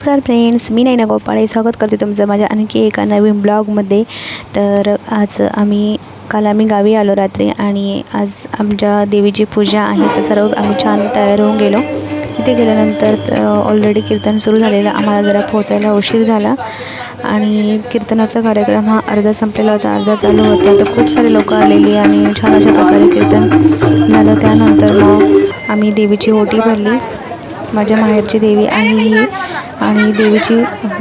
नमस्कार फ्रेंड्स मी नैना गोपाळे. स्वागत करते तुमचं माझ्या आणखी एका नवीन ब्लॉगमध्ये. तर आज आम्ही काल आम्ही गावी आलो रात्री आणि आज आमच्या देवीची पूजा आहे. तर सर्व आम्ही छान तयार होऊन गेलो. तिथे गेल्यानंतर ऑलरेडी कीर्तन सुरू झालेलं. आम्हाला जरा पोहोचायला उशीर झाला आणि कीर्तनाचा कार्यक्रम हा अर्धा संपलेला होता अर्धा चालू होता. तर खूप सारे लोक आलेली आणि छान अशा प्रकारे कीर्तन झालं. त्यानंतर मग आम्ही देवीची ओटी भरली. माझ्या माहेरची देवी आहे ही आणि देवीची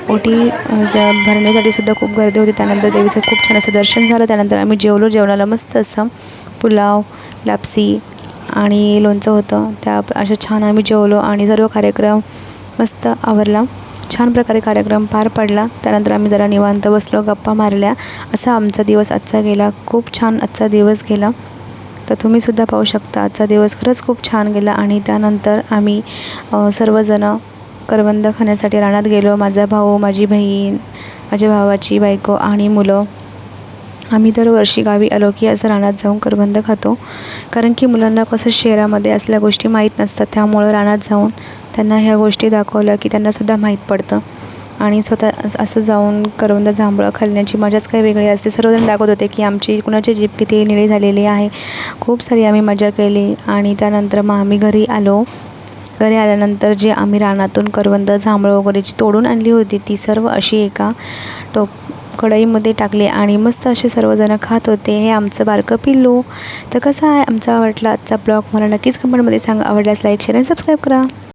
ओटी ज- भरण्यासाठी सुद्धा खूप गर्दी होती. त्यानंतर देवीचं खूप छान असं दर्शन झालं. त्यानंतर आम्ही जेवलो. जेवणाला मस्त असं पुलाव लापसी आणि लोणचं होतं. त्या अशा छान आम्ही जेवलो आणि सर्व कार्यक्रम मस्त आवरला. छान प्रकारे कार्यक्रम पार पडला. त्यानंतर आम्ही जरा निवांत बसलो गप्पा मारल्या. असा आमचा दिवस आजचा गेला. खूप छान आजचा दिवस गेला. तर तुम्हीसुद्धा पाहू शकता. आजचा दिवस खरंच खूप छान गेला आणि त्यानंतर आम्ही सर्वजणं करवंद खाण्यासाठी रानात गेलो. माझा भाऊ माझी बहीण माझ्या भावाची बायको आणि मुलं. आम्ही दरवर्षी गावी आलो की असं रानात जाऊन करबंद खातो. कारण की मुलांना कसं शहरामध्ये असल्या गोष्टी माहीत नसतात. त्यामुळं रानात जाऊन त्यांना ह्या गोष्टी दाखवल्या की त्यांनासुद्धा माहीत पडतं. आणि स्वतः असं जाऊन करवंद जांभळं खाल्ण्याची मजाच काही वेगळी असते. सर्वजण दाखवत होते की आमची कुणाची जीप किती निळी झालेली आहे. खूप सारी आम्ही मजा केली आणि त्यानंतर मग आम्ही घरी आलो. घरी आल्यानंतर जे आम्ही रानातून करवंद जांभळं वगैरे जी तोडून आणली होती ती सर्व अशी एका टोप कढईमध्ये टाकली आणि मस्त असे सर्वजणं खात होते. हे आमचं बारकं पिल्लू. तर कसं आहे आमचा आवडला आजचा ब्लॉग? मला नक्कीच कमेंटमध्ये सांगा. आवडल्यास लाईक शेअर आणि सबस्क्राईब करा.